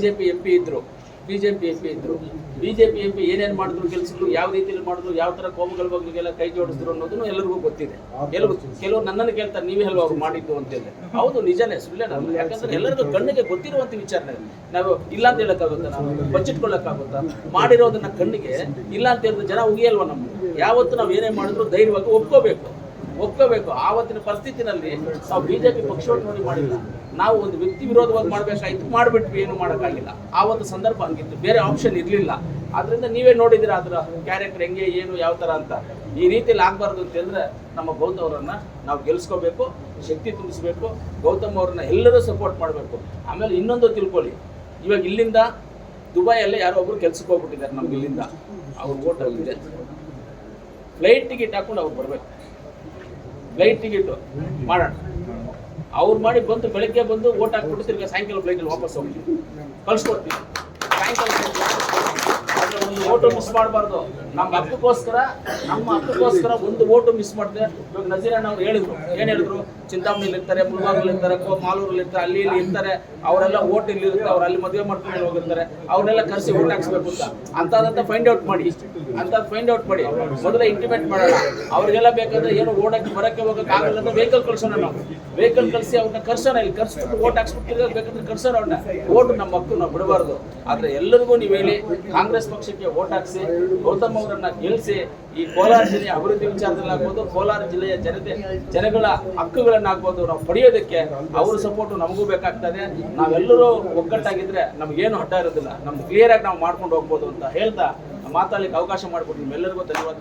BJP M P ಇದ್ರು, BJP M P ಇದ್ರು, BJP M P ಏನೇನು ಮಾಡಿದ್ರು ಕೆಲಸಗಳು, ಯಾವ ರೀತಿಯಲ್ಲಿ ಮಾಡಿದ್ರು, ಯಾವ ತರ ಕೋಮುಗಳ ಬಗ್ಗೆಲ್ಲ ಕೈ ಜೋಡಿಸಿದ್ರು ಅನ್ನೋದನ್ನು ಎಲ್ಲರಿಗೂ ಗೊತ್ತಿದೆ. ಕೆಲವು ಕೆಲವರು ನನ್ನನ್ನು ಕೇಳ್ತಾರೆ, ನೀವೇ ಹೇಳುವ ಅವ್ರು ಮಾಡಿದ್ದು ಅಂತೇಳಿ ಹೌದು, ನಿಜನೇ ಸುಳ್ಳೇನಲ್ಲ ಯಾಕಂದ್ರೆ ಎಲ್ಲರಿಗೂ ಕಣ್ಣಿಗೆ ಗೊತ್ತಿರುವಂತ ವಿಚಾರನೆ ನಾವು ಇಲ್ಲ ಅಂತ ಹೇಳಕ್ಕಾಗುತ್ತಾ ನಾವು? ಬಚ್ಚಿಟ್ಕೊಳ್ಳಕ್ಕಾಗುತ್ತಾ? ಮಾಡಿರೋದನ್ನ ಕಣ್ಣಿಗೆ ಇಲ್ಲ ಅಂತ ಹೇಳಿದ್ರೆ ಜನ ಉಗಿಯಲ್ವಾ ನಮ್ಗೆ? ಯಾವತ್ತು ನಾವು ಏನೇ ಮಾಡಿದ್ರು ಧೈರ್ಯವಾಗಿ ಒಪ್ಕೋಬೇಕು. ಒಪ್ಕೋಬೇಕು. ಆವತ್ತಿನ ಪರಿಸ್ಥಿತಿನಲ್ಲಿ ನಾವು ಬಿಜೆಪಿ ಪಕ್ಷವನ್ನು ನೋಡಿ ಮಾಡಿಲ್ಲ. ನಾವು ಒಂದು ವ್ಯಕ್ತಿ ವಿರೋಧವಾಗಿ ಮಾಡಬೇಕಾಯ್ತು, ಮಾಡಿಬಿಟ್ವಿ, ಏನು ಮಾಡೋಕ್ಕಾಗಿಲ್ಲ. ಒಂದು ಸಂದರ್ಭ ಹಂಗಿತ್ತು. ಬೇರೆ ಆಪ್ಷನ್ ಇರಲಿಲ್ಲ. ಆದ್ರಿಂದ ನೀವೇ ನೋಡಿದಿರ ಅದರ ಕ್ಯಾರೆಕ್ಟರ್ ಹೆಂಗೆ, ಏನು, ಯಾವ ಥರ ಅಂತ. ಈ ರೀತಿಯಲ್ಲಿ ಆಗಬಾರ್ದು ಅಂತಂದ್ರೆ ನಮ್ಮ ಗೌತಮ್ ಅವರನ್ನ ನಾವು ಗೆಲ್ಸ್ಕೋಬೇಕು, ಶಕ್ತಿ ತುಂಬಿಸ್ಬೇಕು, ಗೌತಮ್ ಅವ್ರನ್ನ ಎಲ್ಲರೂ ಸಪೋರ್ಟ್ ಮಾಡಬೇಕು. ಆಮೇಲೆ ಇನ್ನೊಂದು ತಿಳ್ಕೊಳ್ಳಿ. ಇವಾಗ ಇಲ್ಲಿಂದ ದುಬೈಯಲ್ಲಿ ಯಾರೋ ಒಬ್ರು ಕೆಲ್ಸಕ್ಕೆ ಹೋಗ್ಬಿಟ್ಟಿದ್ದಾರೆ ನಮ್ಗೆ ಇಲ್ಲಿಂದ. ಅವ್ರ ಓಟ್ ಇದೆ ಫ್ಲೈಟ್ ಟಿಕೆಟ್ ಹಾಕೊಂಡು ಅವ್ರು ಬರಬೇಕು. ಫ್ಲೈಟ್ ಟಿಕೆಟ್ ಮಾಡೋಣ ಅವ್ರು ಮಾಡಿ ಬಂದು ಬೆಳಗ್ಗೆ ಬಂದು ಓಟ್ ಹಾಕ್ಬಿಟ್ಟು ತಿರ್ಗಿ ಸಾಯಂಕಾಲ ಫ್ಲೈಟಲ್ಲಿ ವಾಪಸ್ ಹೋಗ್ತೀವಿ ಕಳ್ಸ್ಕೊಡ್ತೀವಿ. ಸಾಯಂಕಾಲ ಓಟು ಮಿಸ್ ಮಾಡಬಾರ್ದು. ನಮ್ಮ ಹಕ್ಕಕ್ಕೋಸ್ಕರ ನಮ್ಮ ಹಕ್ಕಕ್ಕೋಸ್ಕರ ಒಂದು ಓಟು ಮಿಸ್ ಮಾಡಿದೆ. ಇವಾಗ ನಜೀರಣ್ಣ ಅವ್ರು ಹೇಳಿದ್ರು. ಏನ್ ಹೇಳಿದ್ರು? ಚಿಂತಾಮಣಿಲಿ ಇರ್ತಾರೆ ಮುಳಬಾಗಲ್ಲಿ ಇರ್ತಾರೆ ಮಾಲೂರಲ್ಲಿ ಇರ್ತಾರೆ, ಅಲ್ಲಿ ಇಲ್ಲಿ ಇರ್ತಾರೆ. ಅವರೆಲ್ಲ ಓಟ್ ಇಲ್ಲಿ ಇರುತ್ತೆ? ಅಲ್ಲಿ ಮದುವೆ ಮಾಡ್ಕೊಂಡು ಹೋಗಿರ್ತಾರೆ. ಅವ್ರನ್ನೆಲ್ಲ ಕರೆಸಿ ಓಟ್ ಹಾಕ್ಸ್ಬೇಕು ಅಂತ. ಅಂತದಂತ ಫೈಂಡ್ ಔಟ್ ಮಾಡಿ. ಅಂತ ಫೈಂಡ್ ಔಟ್ ಮಾಡಿ. ಮೊದಲೇ ಇಂಟಿಮೇಟ್ ಮಾಡೋಣ ಅವ್ರಿಗೆಲ್ಲ ಬೇಕಾದ್ರೆ ಏನು ಓಡಕ್ಕೆ ಬರಕ್ಕೆ ಹೋಗಕ್ಕೆ ಆಗಲ್ಲ ಅಂತ ವೆಹಿಕಲ್ ಕಳ್ಸೋಣ ನಾವು. ವೆಹಿಕಲ್ ಕಳಿಸಿ ಅವ್ರನ್ನ ಕರ್ಸೋಣ ಇಲ್ಲಿ. ಕರ್ಸ್ಬಿಟ್ಟು ಓಟ್ ಹಾಕ್ಸ್ಬಿಟ್ಟು ಬೇಕಾದ್ರೆ ಕರ್ಸೋಣ ಅವ್ರನ್ನ. ಓಟ್ ನಮ್ಮ ಹಕ್ಕು, ನಾವು ಬಿಡಬಾರ್ದು. ಆದ್ರೆ ಎಲ್ಲರಿಗೂ ನೀವು ಹೇಳಿ, ಕಾಂಗ್ರೆಸ್ ಪಕ್ಷಕ್ಕೆ ಓಟ್ ಹಾಕ್ಸಿ, ಗೌತಮ್ ಅವರನ್ನ ಗೆಲ್ಲಿಸಿ ಈ ಕೋಲಾರ ಜಿಲ್ಲೆಯ ಅಭಿವೃದ್ಧಿ ವಿಚಾರದಲ್ಲಿ ಆಗ್ಬೋದು, ಕೋಲಾರ ಜಿಲ್ಲೆಯ ಜನತೆ, ಜನಗಳ ಹಕ್ಕುಗಳನ್ನ ಆಗ್ಬೋದು ನಾವು ಪಡೆಯೋದಕ್ಕೆ ಅವ್ರ ಸಪೋರ್ಟ್ ನಮಗೂ ಬೇಕಾಗ್ತದೆ. ನಾವೆಲ್ಲರೂ ಒಗ್ಗಟ್ಟಾಗಿದ್ರೆ ನಮ್ಗೇನು ಅಡ್ಡ ಇರೋದಿಲ್ಲ. ನಮ್ಗೆ ಕ್ಲಿಯರ್ ಆಗಿ ನಾವು ಮಾಡ್ಕೊಂಡು ಹೋಗ್ಬೋದು ಅಂತ ಹೇಳ್ತಾ ಮಾತಾಡ್ಲಿಕ್ಕೆ ಅವಕಾಶ ಮಾಡಿಕೊಟ್ಟು ನಿಮ್ಮೆಲ್ಲರಿಗೂ ಧನ್ಯವಾದ